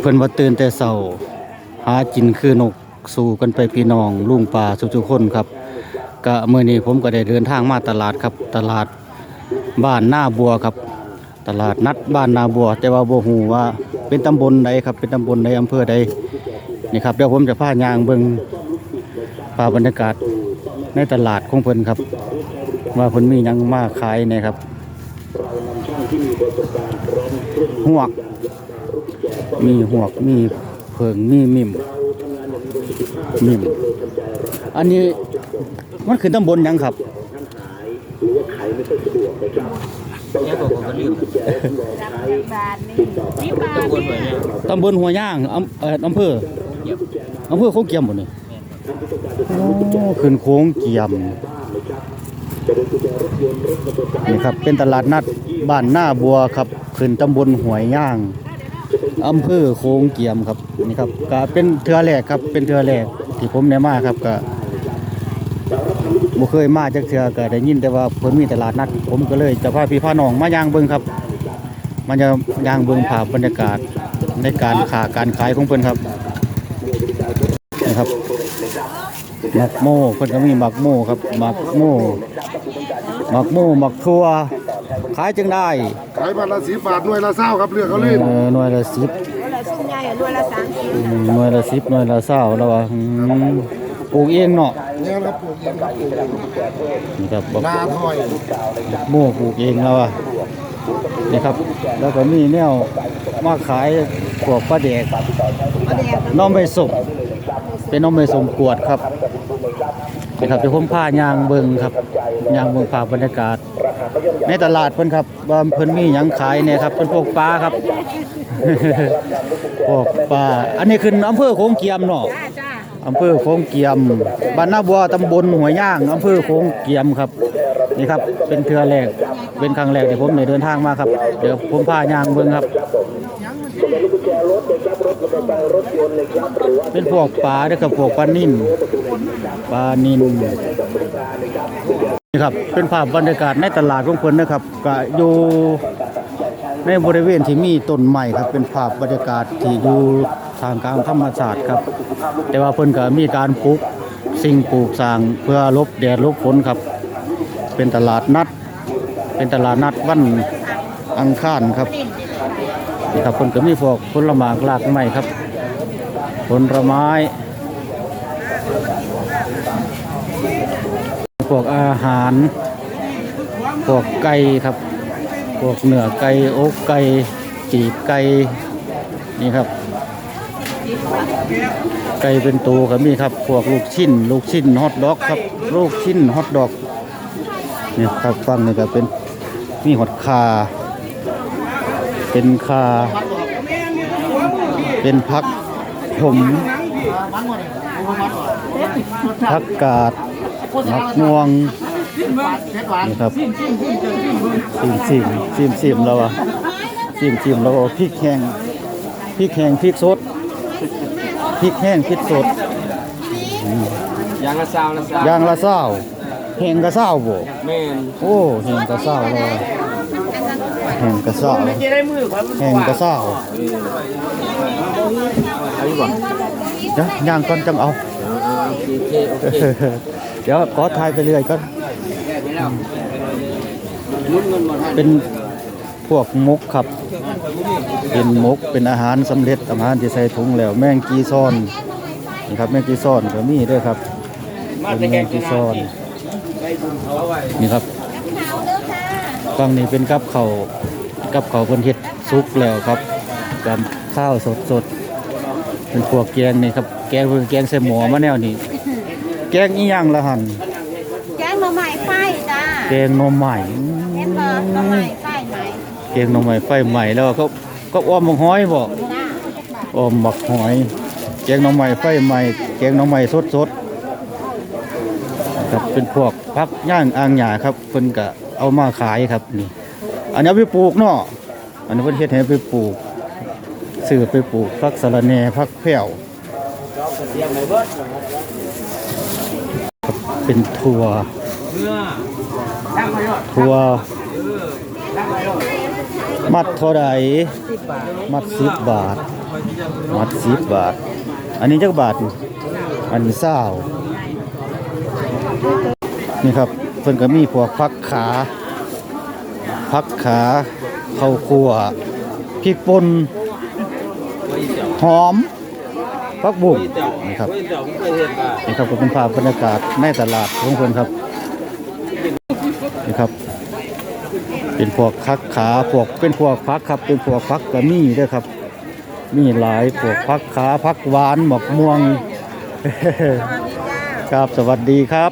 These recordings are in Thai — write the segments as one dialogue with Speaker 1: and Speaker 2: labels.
Speaker 1: เพิ่นว่าตื่นแต่เช้าหากินคือนกสู่กันไปพี่น้องลุงป่าทุกๆคนครับก็มื้อนี้ผมก็ได้เดินทางมาตลาดครับ ตลาดบ้านหน้าบัวครับ ตลาดนัดบ้านนาบัว แต่ว่าโบ่ฮู้ว่าเป็นตำบลใดครับ เป็นตำบลใดอำเภอใดนี่ครับเดี๋ยวผมจะพายางเบิ่งภาพบรรยากาศในตลาดของเพิ่นครับ ว่าเพิ่นมียังมาขายน่ครับหวก มีหวกมีเพิงมีมิมมิมอันนี้มันคือตำบลหยังครับ
Speaker 2: เนี่ยบอกผมก็ลืม
Speaker 3: บาทนี่นี่บาท
Speaker 2: ตำบล
Speaker 3: นี่
Speaker 2: หัวเนี่ย
Speaker 1: ตำบลหัวย่างอำเอ่ออำเภออำเภอโค้งเกียมบ่นี่โอ้ขึ้นโค้งเกียมนี่ครับเป็นตลาดนัดบ้านหน้าบัวครับขึ้นตำบลหวยย่าง อำเภอโค้งเกียมครับนี่ครับก็เป็นเทือแรกครับ เป็นเทือแรกที่ผมได้มาครับก็บ่เคยมาจักเทือก็ได้ยินแต่ว่าเพิ่นมีตลาดนัดผมก็เลยจะพาพี่พาน้องมาย่างเบิ่งครับ มันจะย่างเบิ่งภาพบรรยากาศในการขาการขายของเพิ่นครับนะครับหมักโม่เพิ่นก็มีหมักโม่ครับหมักโม่หมักโม่หมักทั่ว ขายจึงได้
Speaker 4: ขายบาทละสิบบาทหน่วยละเศร้าครับเลือกเขาเลย
Speaker 1: เออหน่วยละสิบ
Speaker 3: ตัวละชิ้นใหญ่ตัวละสามสิบ
Speaker 1: อืมหน่วยละสิบหน่วยละเศร้าแล้วว่าอืมปลูกเองเนาะ
Speaker 4: เนี่ยครับผมครับผม
Speaker 1: นี่ครับบัก
Speaker 4: นาถอย
Speaker 1: โม่ปลูกเองแล้วอะนี่ครับ แล้วก็มีแนวมาขายพวกปลาแดก
Speaker 3: มาแดง
Speaker 1: น้องใบสมเป็นน้องใบสมกวดครับ นะครับเดี๋ยวผมพายางเบิงครับยางเบิงภาพบรรยากาศ ในตลาดเพิ่นครับว่าเพิ่นมีหยังขายเนี่ยครับเป็นพวกปลาครับ พวกปลาอันนี้คืออำเภอโขงเกียมเนาะ
Speaker 3: จ้าจ้า
Speaker 1: อำเภอโขงเกียมบ้านนาบัวตำบลหัวย่างอำเภอโขงเกียมครับนี่ครับเป็นเทือแรกเป็นครั้งแรกที่ผมได้เดินทางมาครับ เดี๋ยวผมพายางเบิงครับ เป็นพวกปลาด้อครับพวกปลานิ่นปลานินนี่ครับเป็นภาพบรรยากาศในตลาดของเพิ่นนะครับก็อยู่ในบริเวณที่มีต้นไม้ครับ เป็นภาพบรรยากาศที่อยู่ทางกลางธรรมชาสติครับ แต่ว่าเพิ่นก็มีการปลูกสิ่งปลูกสร้างเพื่อลบแดดลบฝนครับ เป็นตลาดนัด เป็นตลาดนัดวันอังคารครับ นี่ครับเพิ่นก็มีพวกผลไม้หลากไม้ครับผลไม้พวกอาหารพวกไก่ครับพวกเนื้อไก่อกไก่จีบไก่นี่ครับ ไก่เป็นตัวก็มีครับพวกลูกชิ้น ลูกชิ้นฮอทดอกครับ ลูกชิ้นฮอทดอกเนี่ยครับฟังนี่ก็เป็นมีฮอทคา เป็นคาเป็นพักผมพักกาดมักม่วงนี่ครับซิมซิมซิมซิมแล้วอะซิมซิมแล้วก็พริกแห้งพริกแห้งพริกสดพริกแห้งพริกสด
Speaker 2: ยางละซาวละซาว
Speaker 1: อย่างละเศร้าแห้งกระเศร้าบ่
Speaker 2: แม่น
Speaker 1: โอ้แห้งกระเศร้าแล้วอะ แห้งกระเศร้า
Speaker 2: จะได้มือครับ
Speaker 1: แห้งกระเศร้า
Speaker 2: เอาดีกว่า
Speaker 1: เดี๋ยวย่างก่อนจังเอา
Speaker 2: โอเคโอเคโอเค
Speaker 1: เดี๋ยวขอถ่ายไปเรื่อยก่อน
Speaker 2: ลุ้นเงินหมดให้
Speaker 1: เป็นพวกมกครับ เป็นมกเป็นอาหารสำเร็จอาหารที่ใส่ถุงแล้ว แมงกีซอนนี่ครับแมงกีซอนก็มีด้วยครับเป็นแมงกีซอนนี่ครับฟังนี่เป็นกับเขาว กับเขาวเพิ่นเฮ็ดซุกแล้วครับกับข้าวสดสดๆเป็นพวกแกงนี่ครับ แกงเพิ่นแกงใส่หมอมาแนวนี้แกงอีหยังละหัน
Speaker 3: แกงหน่อไม้ไฟจ้า
Speaker 1: แกงหน่อใหม่
Speaker 3: เห็นบ่หน่อไม้ไฟไหม
Speaker 1: แกงหน่อไม้ไฟใหม่แล้วก็ก็อ้อมบักห้อยบ่
Speaker 3: จ้า
Speaker 1: อ้อมบักหอยแกงหน่อไม้ไฟใหม่แกงหน่อไม้สดสดๆครับเป็นพวกพักย่างอ่างหญ้าครับเพิ่นก็เอามาขายครับนี่ อันนี้ไปปลูกเนาะอันนี้เพิ่นเฮ็ดให้ไปปลูกซื้อไปปลูกพักสะระแหน่พักแผ่วเป็นถั่ว
Speaker 2: เมื่อตั้งไปยอด
Speaker 1: ถั่วมัดเท่าใด
Speaker 3: สิบบาท
Speaker 1: มัดสิบบาท มัดสิบบาท อันนี้จักบาท อันนี้เศร้านี่ครับเพิ่นก็มีพวกพักขา พักขาข้าวคั่วพริกป่นหอมพักบุ้งนี่ครับ
Speaker 2: นี่
Speaker 1: ครับก็เป็นภาพบรรยากาศในตลาดของเพิ่นครับนี่ครับ เป็นพวกคักขาพวกเป็นพวกพักครับเป็นพวกพักก็มีด้วยครับมีหลายพวกพักขาพักหวานหมกม่วงครับสวัสดีครับ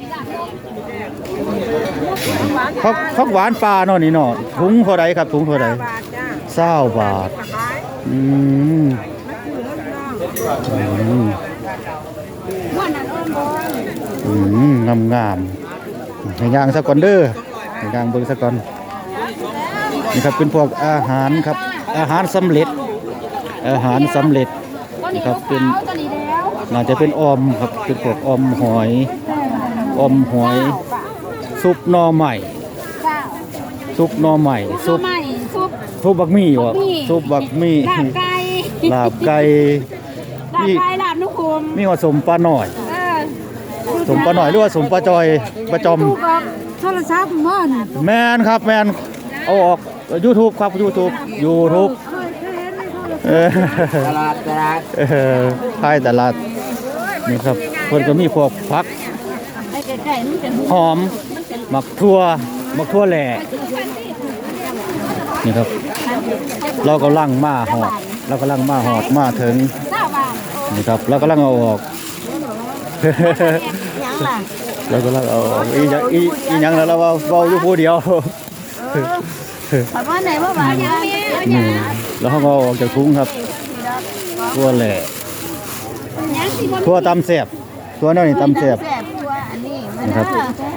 Speaker 1: พักพักหวานปลาเนาะนี่เนาะถุงเท่าไรครับถุงเท่าไร
Speaker 3: บาทจ้า
Speaker 1: เศร้าบาท
Speaker 3: ขาย
Speaker 1: อืมอืม
Speaker 3: ว่านั่นอ้อมบอล
Speaker 1: อืมงามงามๆให้ย่างสักก่อนเด้อให้ย่างเบิ่งสักก่อน นี่ครับเป็นพวกอาหารครับ อาหารสำเร็จ อาหารสำเร็จนี่ครับเป็นน่าจะเป็นออมครับเป็นพวกออมหอยออมหอย ซุปหน่อใหม่ ซุปหน่อใหม่ซุป
Speaker 3: ใหม่ซุป
Speaker 1: ซุปบักมี่วะซุปบักมี่
Speaker 3: ลาบไก่
Speaker 1: ลาบไก่
Speaker 3: ลาบไก่ลาบนุคุม
Speaker 1: มีหัวสมปลาหน่อย
Speaker 3: เออ
Speaker 1: สมปลาหน่อยหรือว่าสมปลาจอยปลาจอม
Speaker 3: ตู้กับโทรศัพท์มัน
Speaker 1: แมนครับแมนเอาออก YouTube ครับ YouTube YouTube เออ
Speaker 2: ตลาดตลาด
Speaker 1: เออท้ายตลาดนี่ครับเพิ่นก็มีพวกผัก
Speaker 3: ไอ้ไก่ๆมันเป็น
Speaker 1: หอมหมักทั่ว หมักทั่วแหล่นี่ครับ เรากำลังมาหอดเรากำลังมาหอดมาถึง
Speaker 3: เก้าบาท
Speaker 1: นี่ครับเรากำลังเอาออก
Speaker 3: ยังล่ะ
Speaker 1: เรากำลังเอาออกอีหยังอีอีหยังแล้วเราเว้าเว้าอยู่ผู้เดียว
Speaker 3: ถามว่าไหนว่าบาทยังมี
Speaker 1: นี่แล้วเขาก็เอาออกจากถุงครับทั่วแหล่
Speaker 3: ยังสิบ่
Speaker 1: ทั่วตำแซ่บทั่วนั่นนี่ตำแซ่บ
Speaker 3: แซ่บตัวอันนี้มัน
Speaker 1: นะครับ
Speaker 3: สิบบ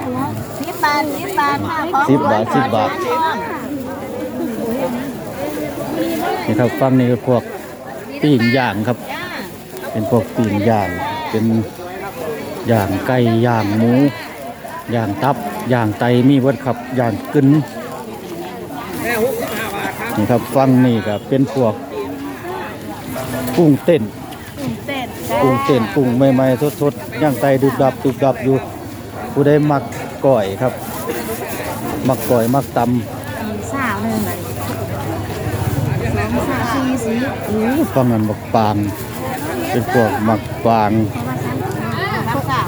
Speaker 3: าทสิบบาทค่ะของ
Speaker 1: สิบบาทสิบบาท นี่ครับฟังนี่คือพวกปีนย่างครับ เป็นพวกปีนย่าง เป็นย่างไก่ย่างหมูย่างตับย่างไตมีเบิดครับย่างกึนนี่ครับฟังนี่ก็เป็นพวกกุ้งเต้น
Speaker 3: เต้น
Speaker 1: กุ้งเต้นกุ้งใหม่ๆสดๆย่างไตดุบดับดุบดับอยู่ผู้ใดมัก ก่อยครับ มักก่อยมักตำ
Speaker 3: สาวหนึ่งสองสามสี่สี่
Speaker 1: ฟังนั้นบักปาง เป็นพวกมักปาง
Speaker 3: เขาเก่า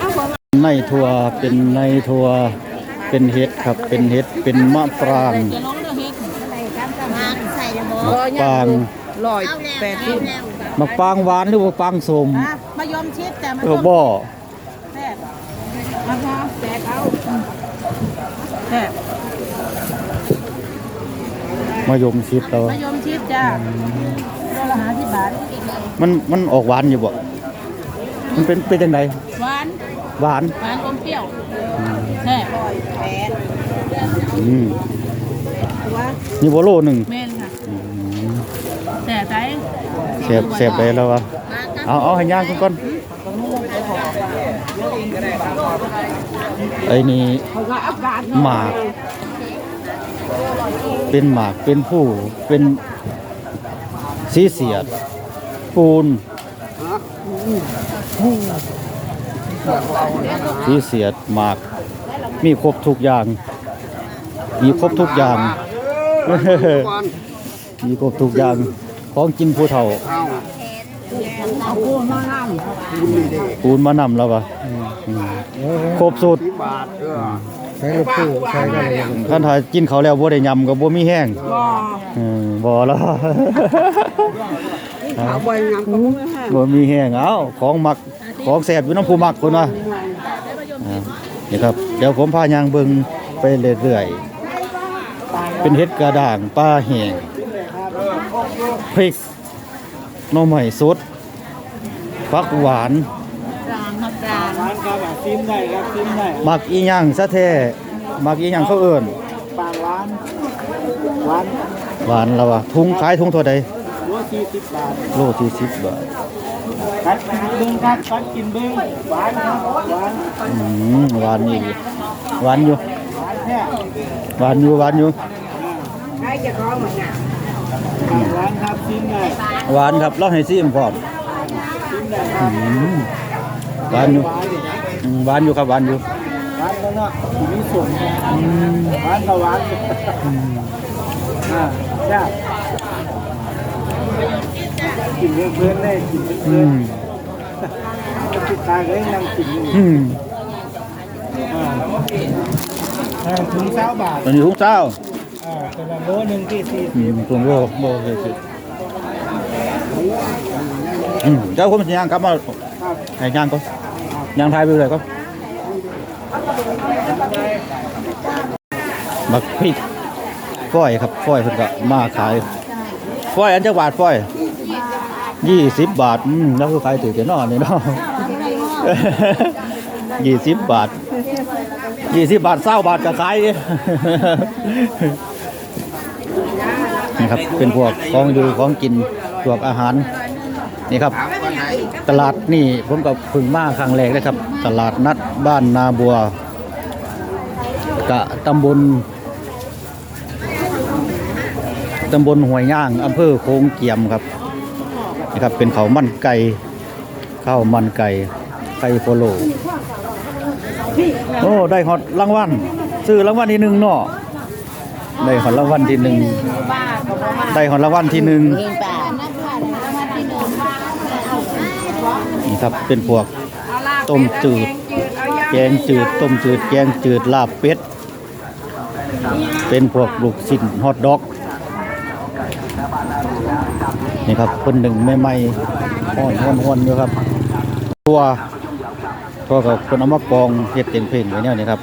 Speaker 3: เอาหัวมา
Speaker 1: ในทัวเป็นในทัวเป็นเห็ดครับ เป็นเห็ดเป็นมะปราง
Speaker 3: ใส่ครับจะมาใส่ระบบ
Speaker 1: มะปราง
Speaker 5: ร้อยแปดสิบ
Speaker 1: มะปรางหวานหรือมะปรางสม
Speaker 5: มายอมชิดแต่มัน
Speaker 1: เออบ่
Speaker 5: แซ่บ มาพอแซ่บเอาแซ่บ
Speaker 1: มายมชิดเรา
Speaker 5: มายอมชิดจ้าโลละห้าสิบบาท
Speaker 1: มันมันออกหวานอยู่บ่ มันเป็นเป็นจังได
Speaker 5: หวาน
Speaker 1: หวาน
Speaker 5: หวานอมเปรี้ยวแซ่บแปด
Speaker 1: อืม
Speaker 5: ตัว
Speaker 1: นี่บ่โลหนึง
Speaker 5: เม่นค่ะแซ่บใจ
Speaker 1: เสียบเสียบได้แล้ววะเอาเอาให้ย่างก่อนก่อน ไอ้นี่
Speaker 5: เขาก็อากาศ
Speaker 1: หมาก เป็นหมากเป็นผู้เป็นสีเสียด ปูนสีเสียดหมาก มีครบทุกอย่าง มีครบทุกอย่างมีครบทุกอย่างของกินผู้เฒ่า
Speaker 5: เอาปูมาน้
Speaker 1: ปูนมานำแล้วปะอืมครบสุด
Speaker 4: ใช้ลูกคู่ใช้ได้เลย
Speaker 1: ท่านถ้ากินเขาวแล้วบ่ได้ยำก็บ่มีแห้งำ
Speaker 5: บ่
Speaker 1: อืมบ่แล้ว
Speaker 5: เอาใบยังก็ไม่แห้ง
Speaker 1: บ่มีแห้งเอ้าของมักของแซ่บอยู่น้ำผู้มักคนว่าอ่านี่ครับ เดี๋ยวผมพายางเบิ่งไปเรื่อยๆ เป็นเห็ดกระด่างปลาแห้งพริก หน่อไม้สดฟักหวาน
Speaker 3: กลางมากลาง
Speaker 1: มักอีหยังซะแท้มักอีหยังเขาเอิ้น
Speaker 5: ปลาหวานหวาน
Speaker 1: หวานแล้วว่ะถุงขายถุงเท่าใด
Speaker 5: โลสี่สิบบาท
Speaker 1: โล40บาท
Speaker 5: กัดเบิ้งกัดกัดกินเบิ้งหวานครับหวาน
Speaker 1: อืมหวานอีหลีหวานอยู่
Speaker 5: หวานแท้
Speaker 1: หวานอยู่หวานอยู่
Speaker 5: ใครจะขอเหมือนกัน
Speaker 1: อ
Speaker 2: ร้านครับชิ้นไง
Speaker 1: หวานครับเราให้ซีมพร้อมอืมหวานอยู่หวานอยู่ครับหวานอยู่
Speaker 2: ร้านแล้วเนาะที่นี่ส่วนร้านก็ร้านอ่าใช่กินเพื่อนๆได้กินเพื่
Speaker 1: อ
Speaker 2: น
Speaker 1: ม
Speaker 2: ๆติดตายก็ยังนั่งกินอยู่
Speaker 1: อ่า
Speaker 2: ถึงเช้าบาท
Speaker 1: ตอนนี้หุงเจ้า
Speaker 2: อ่าแต่ละโลหนึ่งที่สี่
Speaker 1: อืมผมโลโลเลยสิอืมเจ้าผมสิย่างกลับมาให้ย่างก็ย่างไทยไปเลยก็บักพริกฝ้อยครับฝ้อยเพิ่นก็มาขายฝ้อยอันจักบาทฝ้อยยี่สิบบาทอืมแล้วคือขายถือเจ้านอนนี่เนาะ ยี่สิบบาทยี่สิบบาทเศร้าบาทก็ขายดิ ครับ เป็นพวกของอยู่ของกินพวกอาหารนี่ครับ ตลาดนี่ผมก็เพึ่งมาครั้งแรกนะครับ ตลาดนัดบ้านนาบัวกะตำบลตำบลห้วยย่างอำเภอโคงเกียมครับนี่ครับ เป็นเขาวมันไก่ข้าวมันไก่ไก่โฟโลโอ้ได้ฮอตรางวัลซื้อรางวัลที่หนึ่งเนาะได้ฮอตรางวัลที่หนึ่ง ได้ฮอตรางวัลที่หนึ่งนี่ครับเป็นพวกต้มจืด แกงจืด ต้มจืด แกงจืดลาบเป็ด เป็นพวกลูกชิ้นฮอทดอก นี่ครับคนหนึ่งใหม่ๆห้อนห้อนห้อนอยู่ครับตัวตัวกับคนเอามากองเฮ็ดเป็นเพลงไว้แนวนี้ครับ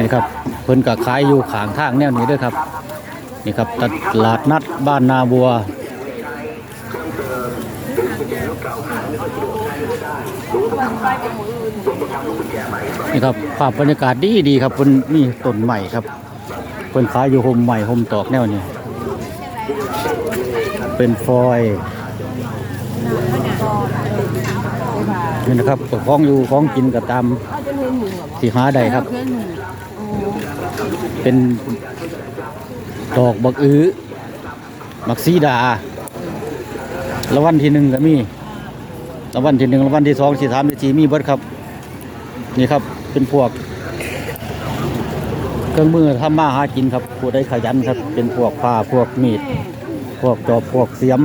Speaker 1: นี่ครับ เพิ่นก็ขายอยู่ข้างทางแนวนี้ด้วยครับ นี่ครับตลาดนัดบ้านนาบัวนี่ครับภาพบรรยากาศดีดีครับเพิ่นมีต้นใหม่ครับเพิ่นขายอยู่โฮมใหม่โฮมตอกแนวนี้เป็นฟอยนี่นะครับก็ของอยู่ของกินก็ตามที่หาได้ครับ เป็นดอกบักอื้อบักซีดาละวันที่หนึ่งก็มีละวันที่หนึ่งละวันที่สองที่สามที่สี่มีเบิดครับ นี่ครับเป็นพวก เครื่องมือทำมาหากินครับผู้ได้ขยันครับ เป็นพวกผ้าพวกมีด พวกจอบพวกเสียม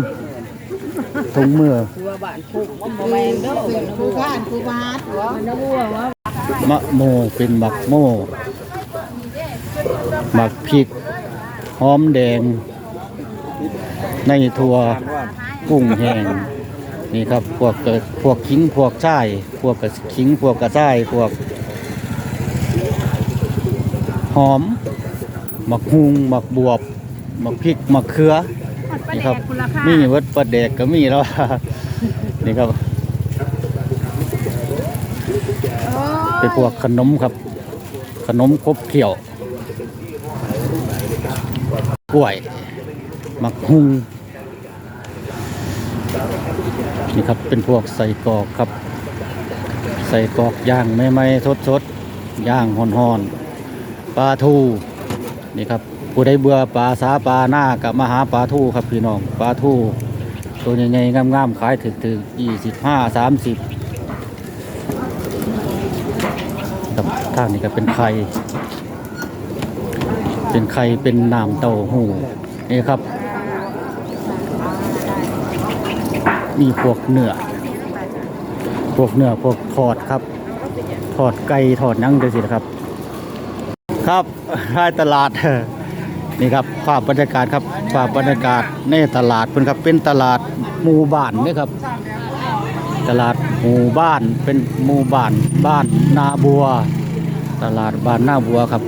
Speaker 1: ถุงมือ
Speaker 5: ตัวบ้านผูกบ่แม่นเด้อผู้ข้านผู้บาดหัวมันบัวว่ามะ
Speaker 1: โมเป็นหมักโม หมักพริกหอมแดง ในถั่วกุ้งแห้งนี่ครับพวกกระพวกขิงพวกช่ายพวกกระขิงพวกกระช่ายพวก หอมหมักฮุงหมักบวบหมักพริกหมักเขือนี่ครับมีเวัดปลาแดกก็มีแล้วนี่ครับเป็นพวกขนมครับ ขนมครบเขียว กล้วยมักฮุงนี่ครับเป็นพวกใส่กอกครับ ใส่กอกย่างไม่ไม่สดสดย่างห่อนหอนปลาทูนี่ครับผู้ใดเบื่อปลาสาปลาหน้ากับมาหาปลาทูครับพี่น้องปลาทูตัวใหญ่ๆงามๆขายถึงถึงยี่สิบห้าสามสิบครับทางนี้ก็เป็นไข่ เป็นไข่เป็นน้ำเต้าหู้นี่ครับ มีพวกเนื้อ พวกเนื้อพวกทอดครับ ทอดไก่ทอดนังดูสิครับ ครับท้ายตลาดนี่ครับภาพบรรยากาศครับภาพบรรยากาศในตลาดเป็นครับ เป็นตลาดหมู่บ้านนี่ครับ ตลาดหมู่บ้านเป็นหมู่บ้านบ้านนาบัว ตลาดบ้านนาบัวครับ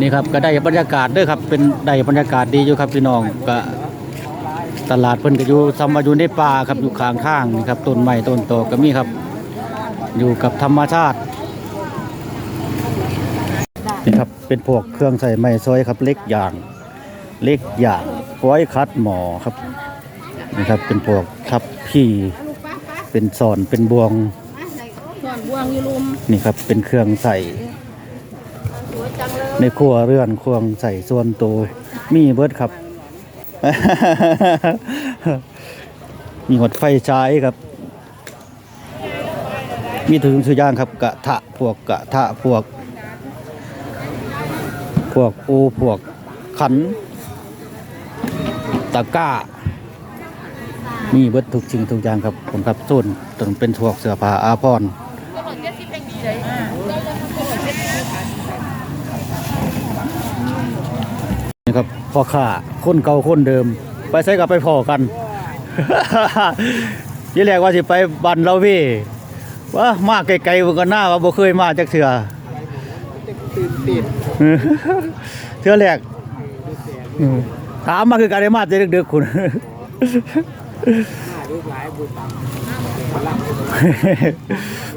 Speaker 1: นี่ครับก็ได้บรรยากาศเด้วยครับเป็นได้บรรยากาศดีอยู่ครับพี่น้องก็ตลาดเพิ่นก็อยู่ซัมมาอยู่ในป่าครับอยู่ข้างทางนี่ครับต้นไม้ต้นโตก็มีครับ อยู่กับธรรมชาตินี่ครับเป็นพวกเครื่องใส่ไม้ซอยครับเล็กอย่างเล็กอย่างก้อยคัดหมอครับนี่ครับเป็นพวกทับพี่เป็นสอนเป็นบวง
Speaker 5: ส่วนบวงอยู่ลุม
Speaker 1: นี่ครับเป็นเครื่องใส่ ในครัวเรือนเครื่องใส่ส่วนตัวมีเบิดครับ มีหดไฟฉายครับ มีถึงสุอย่างครับกระทะพวกกระทะพวก พวกโอพวกขัน ตะกร้า มีเบิดทุกสิ่งทุกอย่างครับผมครับส่วนตนเป็นพวกเสื้อผ้าอาภรณ์นี่ครับ พ่อข้าคนเก่าคนเดิม ไปใส่กับไปพอกันที่แรกว่าสิไปบันเราเพี่ว่ามาไกลๆมันก็หน้าว่าบ่เคยมาจักเถื่อ
Speaker 2: ตื่นติด
Speaker 1: เทื่อแรกอืมถามมาคือการได้มาจะดึกๆคุณ
Speaker 2: ลูกหลายบุญ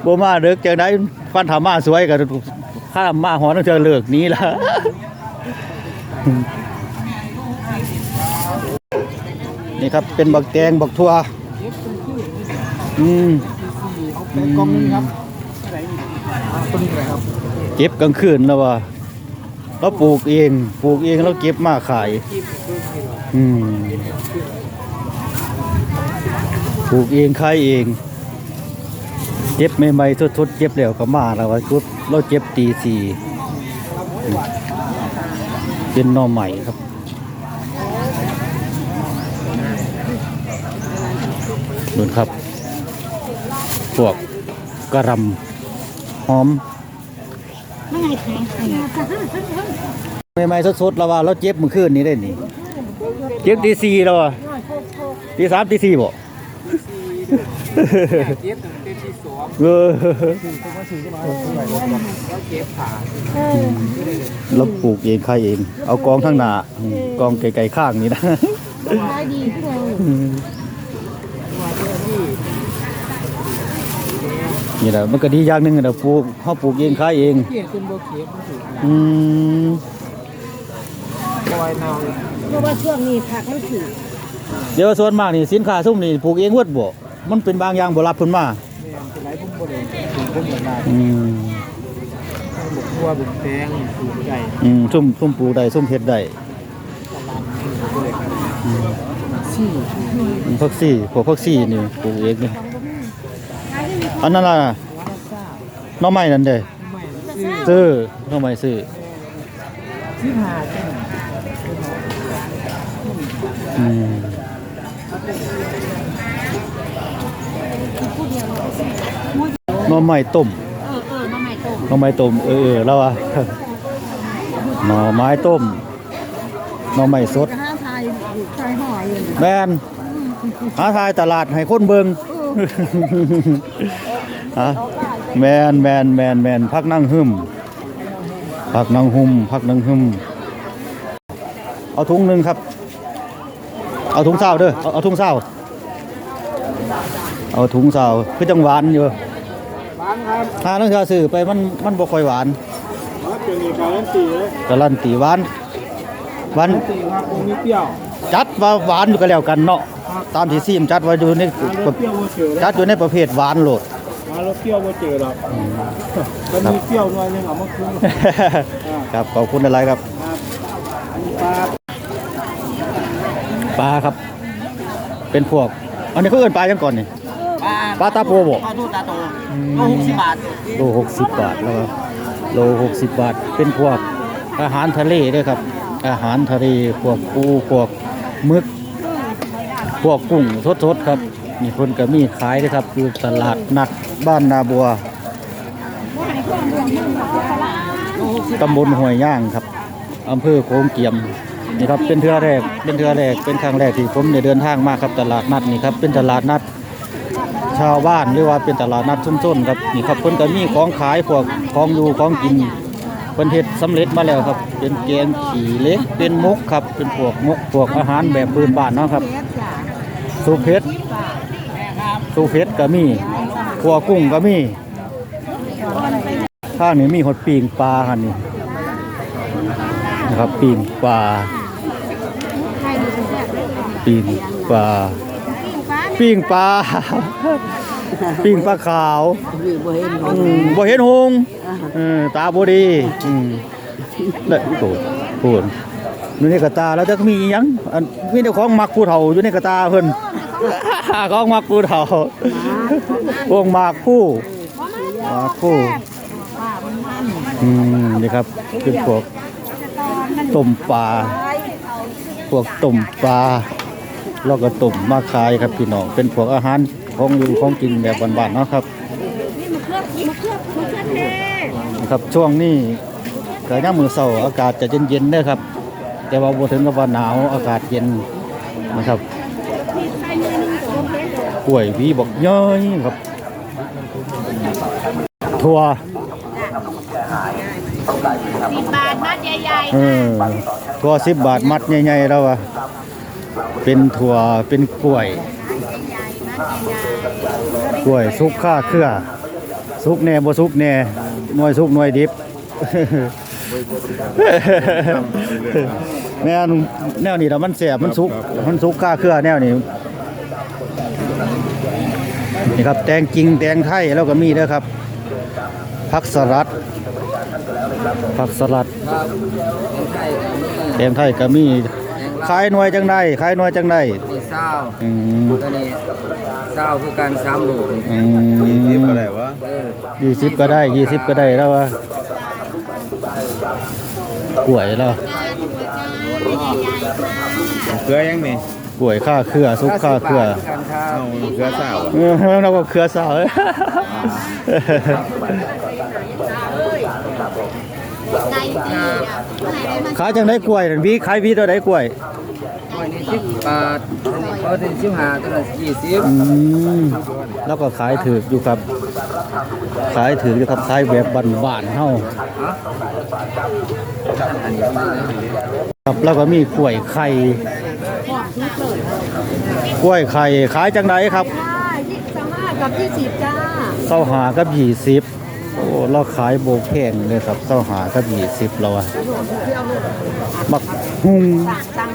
Speaker 1: บ่มาเดึกจังได๋ฟันถามมาสวยก็ข้ามมาหอนังเทื่อเลิกหนี้ล่ะ นี่ครับ เป็นบักแตงบักทั่วอืม
Speaker 2: ไปกองนึงครับไหนต้นนี้อะไรครับ
Speaker 1: เก็บกลางคืนแล้วว่าเราปลูกเอง ปลูกเองแล้วเก็บมาขาย อืม ปลูกเองขายเองเจ็บใหม่ๆทดๆเจ็บแล้วก็มาแล้วว่าชุดเราเจ็บตีสี่อืมเป็นหน่อใหม่ครับ นู่นครับ พวกกระหลำหอม
Speaker 3: ไม่ไงแข็งแข็ง
Speaker 1: ใหม่ๆสดๆแล้วว่าเราเจ็บเมื่อคืนนี้ได้นี่เจ็บตีสี่แล้วอะตีสามตีสี่บ่
Speaker 2: เจ็บตั้งแต่ที่สอง
Speaker 1: เออ
Speaker 2: แล้วเจ็บขา
Speaker 1: เราปลูกเองขายเอง เอากองทั้งหน้าอืมกองไกลๆข้างนี่นะ
Speaker 3: ได้ดีขึ้นเลย
Speaker 1: นี่แหละมันก็ดีอย่างหนึงนะปลูกเฮาปลูกเองขายเอง
Speaker 2: เจ็บจนบ่เจ็บมันถูก
Speaker 1: อืม
Speaker 2: ปล่อยเนา
Speaker 3: เพราะว่าช่วงนี้ผักมันถือ
Speaker 1: เดี๋ยวส่วนมากนี่สินค้าซุ่มนี่ปลูกเองเบิดบ่มันเป็นบางอย่างบ่รับเพิ่นมา
Speaker 2: แม่นเป็นไรผมบ่ได้ถูกผมบ่ได้
Speaker 1: อืม
Speaker 2: บุกบัวบุกแตงถูกใหญ่
Speaker 1: อืมซุ่มซุ่มปลูกได้ซุ่มเฮ็ดได้
Speaker 2: ตลาดมันบ่ได้ครับซี่
Speaker 1: อืมพักซี่พวกพักซี่นี่ปลูกเองนี่ อันนั้นล่ะหน่อไม้นั่นเด้
Speaker 2: ไม่ซื้อ
Speaker 1: ซื้อหน่อไม้ซื้อ
Speaker 2: ซื้อหาจัง
Speaker 1: อืมหน่อไม้ต้ม
Speaker 3: เออเออมาใหม่ต้ม
Speaker 1: หน่อไม้ต้มเออเออแล้วอะหน่อไม้ต้มหน่อไม้สด
Speaker 3: จะห้าทายอยู่ทายห่ออยู่
Speaker 1: แมนหาทายตลาดให้คนเบิง ฮะแมนแมนแมนแมนพักนั่งหึมพักนั่งหุมพักนั่งหึมเอาถุงหนึ่งครับ เอาถุงเศร้าเด้อเอาเอาถุงเศร้าเอาถุงเศร้าคือจังหวานอยู่
Speaker 2: บ้านครับ
Speaker 1: ถ้านักศึกษาซื้อไปมันมันบ่ค่อยหวาน
Speaker 2: ครับเป็นอีกการันตีเลย
Speaker 1: การันตีหวานหวาน
Speaker 2: การันตีครับคงมีเปรี้ยว
Speaker 1: จัดว่าหวานอยู่ก็แล้วกันเนาะตามที่ซีมจัดไว้อยู่ใน
Speaker 2: มารสเปรี้ยวบ่เจอ
Speaker 1: จัดอยู่ในประเภทหวานโหลด
Speaker 2: มารสเปรี้ยวบ่เจอหรอกมันมีเปรี้ยวหน่อยนึงเอามาคืน
Speaker 1: ครับขอบคุณอะไรครับ
Speaker 2: ครับอันนี้ปลา
Speaker 1: ปลาครับ เป็นพวกอันนี้เขาเอิ้นปลายังก่อนนี่ปลาตาโปบ่
Speaker 2: ปลาทูตาโตโลหกสิบบาท
Speaker 1: โลหกสิบบาทแล้วครับโลหกสิบบาท เป็นพวกอาหารทะเลด้วยครับ อาหารทะเลพวกปูพวกหมึก พวกกุ้งสดๆครับ นี่คนก็มีขายด้วยครับอยู่ตลาดนัดบ้านนาบัวตำบลห้วยย่างครับอำเภอโขงเกียมนี่ครับเป็นเทือแรกเป็นเทือแรกเป็นครั้งแรกที่ผมได้เดินทางมาครับตลาดนัดนี่ครับเป็นตลาดนัด ชาวบ้านหรือว่าเป็นตลาดนัดชุมชนครับนี่ครับเพิ่นก็มีของขายพวกของอยู่ของกินเพิ่นเฮ็ดสำเร็จมาแล้วครับ เป็นแกงขี่เล็กเป็นมุกครับเป็นพวกมุกพวกอาหารแบบพื้นบ้านเนาะครับ สุเพ็ดสุเพ็ดก็มีขัวกุ้งก็มีข้างนี้มีหดปีงปลาหั่นนี่นะครับปีงปลา
Speaker 3: ใครดูแซ่บเลย
Speaker 1: ปีงปลา
Speaker 3: ปิ้งปลา
Speaker 1: ปิ้งปลาปิ้งปลาขาวอืมบ่เห็นหงส์เออตาบ่ดีอืมเด้อโตพูด อยู่ในกระตาแล้วจะมีอยังอันมีแต่ของมักผู้เฒ่าอยู่ในกระตาเพิ่นของมักผู้เฒ่าวกหมากผู้หมากผู้อืมนี่ครับเป็นพวกต้มปลาพวกต้มปลาแล้วก็ต้มมาขายครับพี่น้องเป็นพวกอาหารของอยู่ของกินแบบบ้านๆเนาะครับ
Speaker 3: นะ
Speaker 1: ครับช่วงนี้ก็ย่ามมือเช้าอากาศจะเย็นๆเด้อครับ แต่ว่าบ่ถึงกับว่าหนาวอากาศเย็นนะครับกล้วยหวีบอกย้อยครับถั่ว
Speaker 3: สิบบาทมัดใหญ่
Speaker 1: เออถั่ว10บาทมัดใหญ่ๆแล้วอะเป็นถั่วเป็นกล้วยกล้วยสุกค่าเครือสุกแหน่บ่สุกแหน่หน่วยสุกหน่วยดิบ แม่นแนวนี้แล้วมันแสบมันสุก มันสุกค่าเครือแนวนี้นี่ครับ แตงจริง แตงไทยแล้วก็มีเด้อครับผักสลัดผักสลัดแตงไทยก็มีขายหน่วยจังไดขายหน่วยจังได
Speaker 2: มีเศร้า
Speaker 1: อืม
Speaker 2: ตัวนี้เศร้าคือการซ้ำลูก
Speaker 1: อืม
Speaker 4: อะไรวะ
Speaker 2: เออ
Speaker 1: ยี่สิบก็ได้ยี่สิบก็ได้แล้ววะ กล้วยแล้ว
Speaker 4: เกลือยังนี่
Speaker 1: กล้วยข้าเครือซุกข้าเครือ
Speaker 2: การค้า
Speaker 4: เอาเกลือสาว
Speaker 1: เออเราก็เครือสาวเอ้ย
Speaker 3: ๆในตีอะ
Speaker 1: ขายจังได้กล้วยนั่นวีขายวีตัวใดกล้วย
Speaker 2: วันนี้ สิบบาทตัวนี้สิบห้าตัวนั้นยี่สิบ
Speaker 1: อืมแล้วก็ขายถืออยู่ครับ ขายถืออยู่ครับขายแบบบ้านๆเฮาครับแล้วก็มีกล้วยไข่กล้วยไข่ขายจังไดครับ
Speaker 3: ค่ะยี่สิบห้ากับยี่สิบจ้า
Speaker 1: เศร้าหากับยี่สิบโอ้เราขายโบแพงเลยครับเศร้าหากับยี่สิบเราอะมักหุง
Speaker 3: สั่ง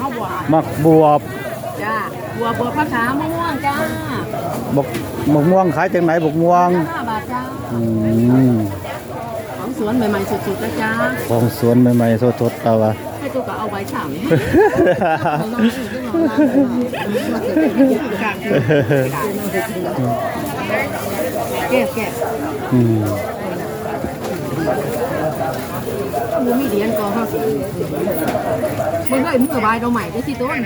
Speaker 3: ข้าวหวาน
Speaker 1: มักบวบ
Speaker 3: จ้าบัวบัวผักขามะม่วงจ้า
Speaker 1: บกบกม่วงขายจังไหนบกม่วง
Speaker 3: ห้าบาทจ้า
Speaker 1: อืม
Speaker 3: ของสวนใหม่ๆสุดๆนะจ้า
Speaker 1: ของสวนใหม่ๆสดๆเราอะ
Speaker 3: ให้ตัวก็เอาไว้ฉ่ำแก่แก่
Speaker 1: อืม
Speaker 3: หมูมีเดียนก็ห้าสิบมันได้เมื่อบายเราใหม่ด้วยสิต้น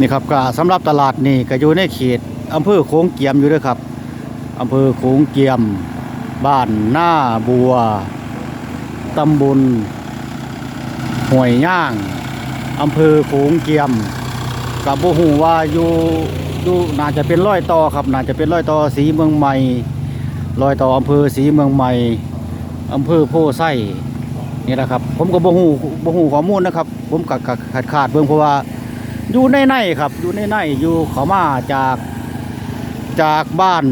Speaker 1: นี่ครับก็สำหรับตลาดนี่ก็อยู่ในเขตอำเภอโขงเกียมอยู่ด้วยครับอำเภอโขงเกียม บ้านหน้าบัวตำบลห้วยย่างอำเภอโขงเกียมกับบ่ฮู้ว่าอยู่อยู่น่าจะเป็นร้อยต่อครับ น่าจะเป็นร้อยต่อสีเมืองใหม่ร้อยต่ออำเภอสีเมืองใหม่อำเภอโพไส้ นี่แหละครับ ผมก็บ่ฮู้บ่ฮู้ข้อมูลนะครับ ผมก็ก็ขาดขาดเบิ่งเพราะว่าอยู่ในในครับ อยู่ในในอยู่เขามาจากจากบ้าน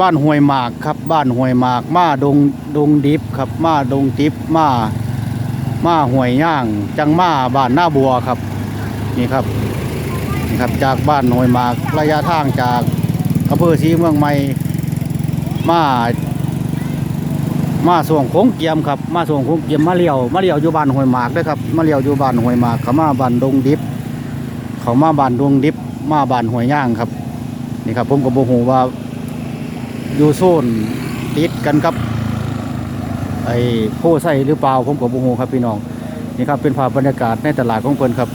Speaker 1: บ้านห้วยหมากครับ บ้านห้วยหมากมาดงดงดิบครับ มาดงดิบมามาห้วยย่าง จังมาบ้านหน้าบัวครับ นี่ครับนี่ครับจากบ้านห้วยหมากระยะทางจากอำเภอศรีเมืองใหม่มา มาส่วงโค้งเกียมครับมาส่วงโค้งเกียมมาเลี้ยวมาเลี้ยวอยู่บ้านห้วยหมากด้อครับมาเลี้ยวอยู่บ้านห้วยหมากเขามาบ้านดงดิบเขามาบ้านดงดิบมาบ้านห้วยย่างครับนี่ครับผมก็บ่ฮู้ว่าอยู่โซนติดกันครับไอ้โพไส้หรือเปล่าผมก็บ่ฮู้ครับพี่น้องนี่ครับเป็นภาพบรรยากาศในตลาดของเพิ่นครับ